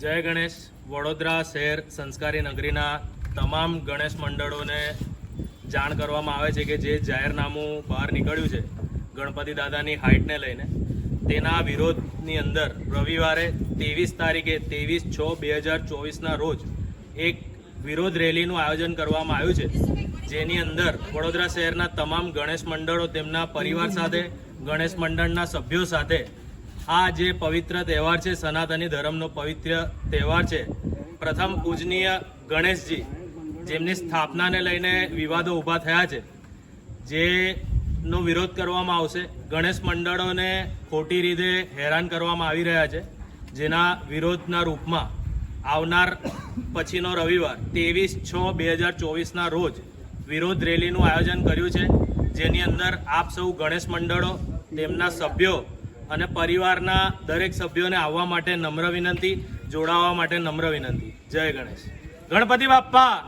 જય ગણેશ. વડોદરા શહેર સંસ્કારી નગરીના તમામ ગણેશ મંડળોને જાણ કરવામાં આવે છે કે જે જાહેરનામું બહાર નીકળ્યું છે ગણપતિ દાદાની હાઇટને લઈને. તેના વિરોધની અંદર રવિવારે ત્રેવીસ તારીખે ત્રેવીસ છ બે હજાર ચોવીસના રોજ એક વિરોધ રેલીનું આયોજન કરવામાં આવ્યું છે. જેની અંદર વડોદરા શહેરના તમામ ગણેશ મંડળો તેમના પરિવાર સાથે, ગણેશ મંડળના સભ્યો સાથે આ જે પવિત્ર તહેવાર છે, સનાતની ધર્મનો પવિત્ર તહેવાર છે, પ્રથમ પૂજનીય ગણેશજી જેમની સ્થાપનાને લઈને વિવાદો ઊભા થયા છે, જેનો વિરોધ કરવામાં આવશે. ગણેશ મંડળોને ખોટી રીતે હેરાન કરવામાં આવી રહ્યા છે, જેના વિરોધના રૂપમાં આવનાર પછીનો રવિવાર, ત્રેવીસ છ બે હજાર ચોવીસના રોજ વિરોધ રેલીનું આયોજન કર્યું છે, જેની અંદર આપ સૌ ગણેશ મંડળો, તેમના સભ્યો અને પરિવારના દરેક સભ્યોને આવવા માટે નમ્ર વિનંતી, જોડાવા માટે નમ્ર વિનંતી. જય ગણેશ. ગણપતિ બાપ્પા!